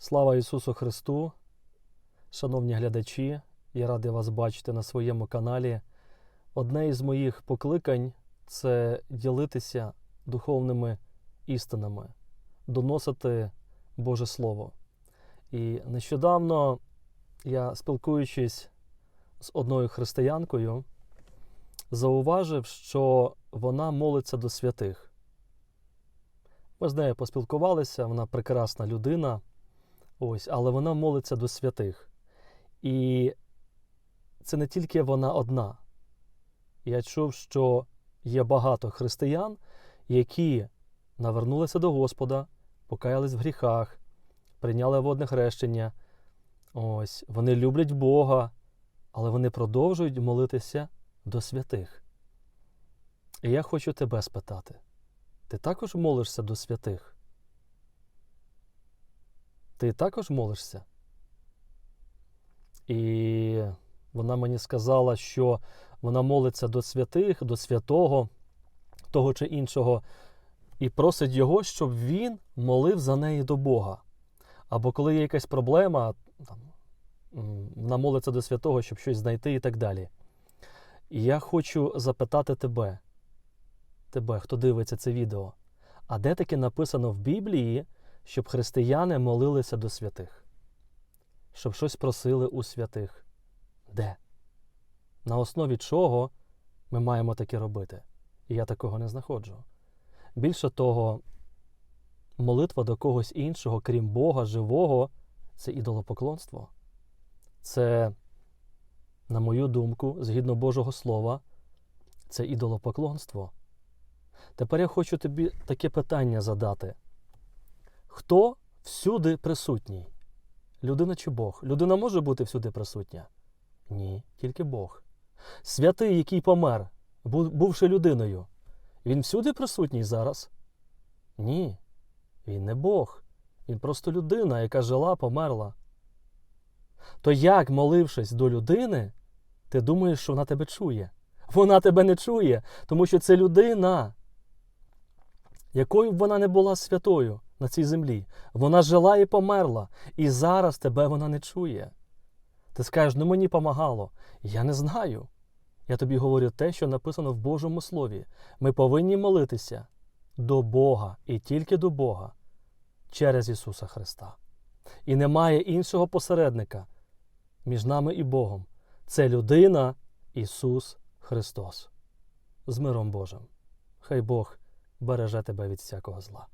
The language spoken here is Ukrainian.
Слава Ісусу Христу! Шановні глядачі, я радий вас бачити на своєму каналі. Одне із моїх покликань це ділитися духовними істинами, доносити Боже Слово. І нещодавно я, спілкуючись з одною християнкою, зауважив, що вона молиться до святих. Ми з нею поспілкувалися, вона прекрасна людина, ось, але вона молиться до святих. І це не тільки вона одна. Я чув, що є багато християн, які навернулися до Господа, покаялись в гріхах, прийняли водне хрещення. Ось, вони люблять Бога, але вони продовжують молитися до святих. І я хочу тебе спитати: ти також молишся до святих? Ти також молишся? І вона мені сказала, що вона молиться до святих, до святого, того чи іншого, і просить його, щоб він молив за неї до Бога. Або коли є якась проблема, там, вона молиться до святого, щоб щось знайти і так далі. І я хочу запитати тебе, тебе, хто дивиться це відео, а де таке написано в Біблії, щоб християни молилися до святих? Щоб щось просили у святих? Де? На основі чого ми маємо таке робити? І я такого не знаходжу. Більше того, молитва до когось іншого, крім Бога, живого, це ідолопоклонство. Це, на мою думку, згідно Божого Слова, це ідолопоклонство. Тепер я хочу тобі таке питання задати: хто всюди присутній? Людина чи Бог? Людина може бути всюди присутня? Ні, тільки Бог. Святий, який помер, бувши людиною, він всюди присутній зараз? Ні. Він не Бог. Він просто людина, яка жила, померла. То як, молившись до людини, ти думаєш, що вона тебе чує? Вона тебе не чує, тому що це людина. Якою б вона не була святою на цій землі, вона жила і померла, і зараз тебе вона не чує. Ти скажеш, ну мені помагало. Я не знаю. Я тобі говорю те, що написано в Божому Слові. Ми повинні молитися до Бога і тільки до Бога через Ісуса Христа. І немає іншого посередника між нами і Богом. Це людина Ісус Христос. З миром Божим. Хай Бог береже тебе від всякого зла.